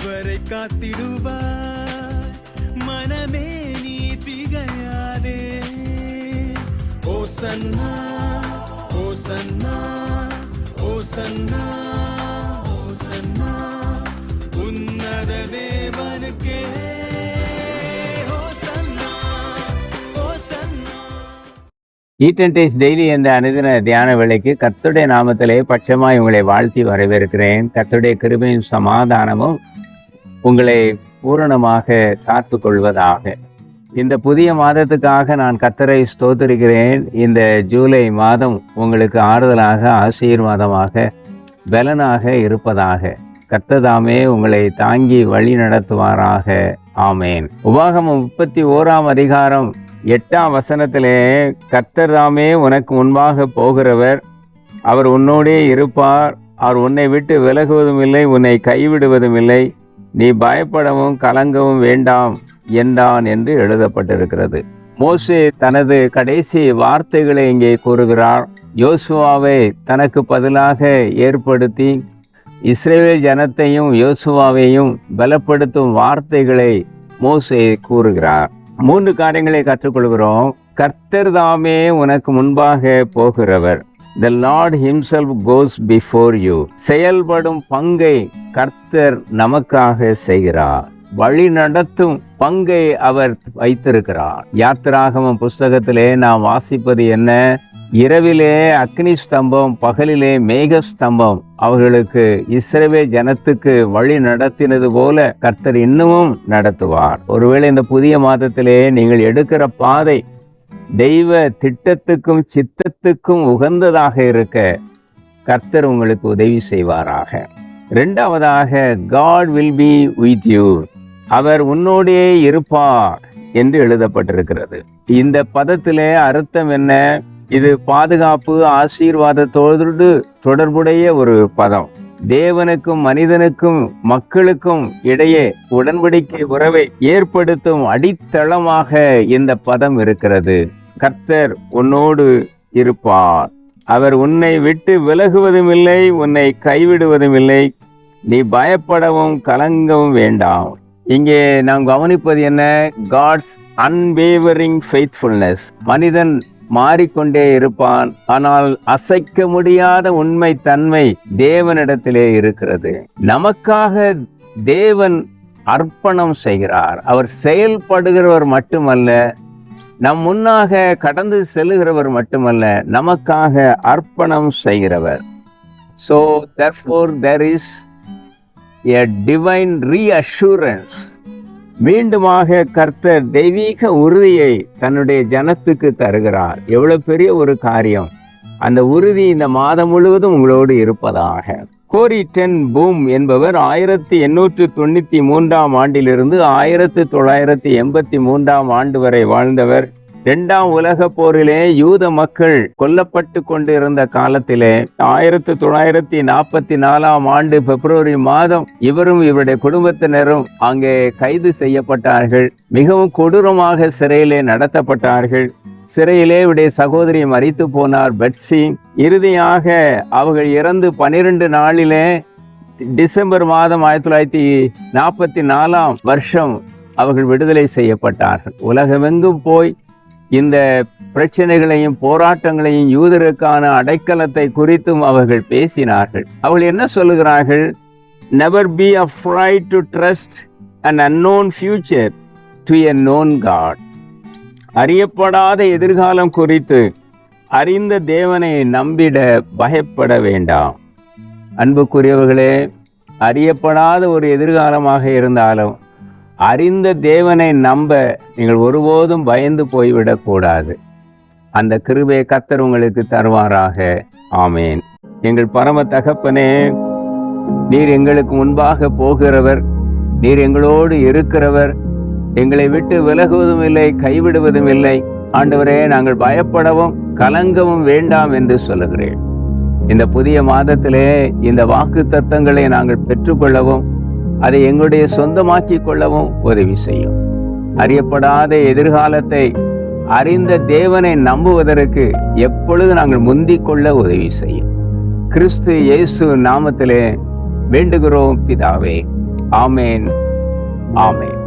இவரை காத்திடுவார் மனமே நீ திகையாதே. ஓ சன்னா ஓ சன்னா ஓ சன்னா ஓ சன்னா உன்னத தேவனுக்கே ஈட்டன்டேஸ் டெய்லி என்ற அனுதின தியான விலைக்கு கத்துடைய நாமத்திலே பட்சமாய் உங்களை வாழ்த்தி வரவேற்கிறேன். கத்துடைய கிருபையும் சமாதானமும் உங்களை பூரணமாக காத்து கொள்வதாக இந்த புதிய மாதத்துக்காக நான் கத்தரை ஸ்தோத்திருக்கிறேன். இந்த ஜூலை மாதம் உங்களுக்கு ஆறுதலாக ஆசீர்வாதமாக பலனாக இருப்பதாக. கத்ததாமே உங்களை தாங்கி வழி நடத்துவாராக. ஆமேன். உபாகமம் முப்பத்தி ஓராம் அதிகாரம் எட்டாம் வசனத்திலே கத்தர் தாமே உனக்கு முன்பாக போகிறவர் அவர் உன்னோடே இருப்பார். அவர் உன்னை விட்டு விலகுவதும் இல்லை உன்னை கைவிடுவதும் இல்லை நீ பயப்படவும் கலங்கவும் வேண்டாம் என்றான் என்று எழுதப்பட்டிருக்கிறது. மோசே தனது கடைசி வார்த்தைகளை இங்கே கூறுகிறார். யோசுவாவை தனக்கு பதிலாக ஏற்படுத்தி இஸ்ரேல் ஜனத்தையும் யோசுவாவையும் பலப்படுத்தும் வார்த்தைகளை மோசே கூறுகிறார். மூன்று காரியங்களை கற்றுக்கொள்கிறோம். கர்த்தர் தாமே உனக்கு முன்பாக போகிறவர். The lord himself goes before you செயல்படும் பங்கை கர்த்தர் நமக்காக செய்கிறார். வழி நடத்தும் பங்கை அவர் வைத்திருக்கிறார். யாத்திராகமம் புஸ்தகத்திலே நாம் வாசிப்பது என்ன? இரவிலே அக்னி ஸ்தம்பம் பகலிலே மேக ஸ்தம்பம். அவர்களுக்கு இஸ்ரவே ஜனத்துக்கு வழி நடத்தினது போல கர்த்தர் இன்னமும் நடத்துவார். ஒருவேளை இந்த புதிய மாதத்திலே நீங்கள் எடுக்கிற பாதை தெய்வ திட்டத்துக்கும் சித்தத்துக்கும் உகந்ததாக இருக்க கர்த்தர் உங்களுக்கு உதவி செய்வாராக. இரண்டாவதாக God will be with you அவர் உன்னோடே இருப்பார் என்று எழுதப்பட்டிருக்கிறது. இந்த பதத்திலே அர்த்தம் என்ன? இது பாதுகாப்பு ஆசீர்வாதத்தோடு தொடர்புடைய ஒரு பதம். தேவனுக்கும் மனிதனுக்கும் மக்களுக்கும் இடையே உடன்படிக்கை உறவை ஏற்படுத்தும் அடித்தளமாக இந்த பதம் இருக்கிறது. கர்த்தர் உன்னோடு இருப்பார். அவர் உன்னை விட்டு விலகுவதும் இல்லை உன்னை கைவிடுவதும் இல்லை நீ பயப்படவும் கலங்கவும் வேண்டாம். இங்கே நாம் கவனிப்பது என்ன? காட்ஸ் அன்வேவரிங் ஃபெய்த்ஃபுல்னஸ் மனிதன் மாறிக்கொண்டே இருப்பான் ஆனால் அசைக்க முடியாத உண்மை தன்மை தேவனிடத்திலே இருக்கிறது. நமக்காக தேவன் அர்ப்பணம் செய்கிறார். அவர் செயல்படுகிறவர் மட்டுமல்ல நம் முன்னாக கடந்து செல்லுகிறவர் மட்டுமல்ல நமக்காக அர்ப்பணம் செய்கிறவர். So therefore there is a divine reassurance மீண்டுமாக கர்த்தர் தெய்வீக உறுதியை தன்னுடைய ஜனத்துக்கு தருகிறார். எவ்வளோ பெரிய ஒரு காரியம். அந்த உறுதி இந்த மாதம் முழுவதும் உங்களோடு இருப்பதாக. கோரி டென் பூம் என்பவர் ஆயிரத்தி எண்ணூற்று தொண்ணூத்தி மூன்றாம் ஆண்டிலிருந்து ஆயிரத்தி தொள்ளாயிரத்தி எண்பத்தி மூன்றாம் ஆண்டு வரை வாழ்ந்தவர். இரண்டாம் உலக போரிலே யூத மக்கள் கொல்லப்பட்டு கொண்டிருந்த காலத்திலே ஆயிரத்தி தொள்ளாயிரத்தி நாற்பத்தி நாலாம் ஆண்டு பிப்ரவரி மாதம் இவரும் இவருடைய குடும்பத்தினரும் அங்கே கைது செய்யப்பட்டார்கள். மிகவும் கொடூரமாக சிறையிலே நடத்தப்பட்டார்கள். சிறையிலே உடைய சகோதரி மறித்து போனார். பெட்ஸி இறுதியாக அவர்கள் இறந்து பனிரெண்டு நாளிலே டிசம்பர் மாதம் ஆயிரத்தி தொள்ளாயிரத்தி நாற்பத்தி நாலாம் வருஷம் அவர்கள் விடுதலை செய்யப்பட்டார்கள். உலகமெங்கும் போய் இந்த பிரச்சனைகளையும் போராட்டங்களையும் யூதருக்கான அடைக்கலத்தை குறித்தும் அவர்கள் பேசினார்கள். அவர்கள் என்ன சொல்லுகிறார்கள்? Never be afraid to trust an unknown future to a known God அறியப்படாத எதிர்காலம் குறித்து அறிந்த தேவனை நம்பிட பயப்பட வேண்டாம். அன்புக்குரியவர்களே அறியப்படாத ஒரு எதிர்காலமாக இருந்தாலும் அறிந்த தேவனை நம்ப நீங்கள் ஒருபோதும் பயந்து போய்விடக்கூடாது அந்த கிருபையை கத்தர் உங்களுக்கு தருவாராக. ஆமேன். எங்கள் பரம தகப்பனே நீர் எங்களுக்கு முன்பாக போகிறவர் நீர் எங்களோடு இருக்கிறவர் எங்களை விட்டு விலகுவதும் இல்லை கைவிடுவதும் இல்லை. ஆண்டவரே நாங்கள் பயப்படவும் கலங்கவும் வேண்டாம் என்று சொல்லுகிறேன். இந்த புதிய மாதத்திலே இந்த வாக்கு தத்தங்களை நாங்கள் பெற்றுக்கொள்ளவும் அதை எங்களுடைய சொந்தமாக்கி கொள்ளவும் உதவி செய்யும். அறியப்படாத எதிர்காலத்தை அறிந்த தேவனை நம்புவதற்கு எப்பொழுது நாங்கள் முந்திக்கொள்ள உதவி செய்யும். கிறிஸ்து இயேசு நாமத்திலே வேண்டுகிறோம் பிதாவே. ஆமேன். ஆமேன்.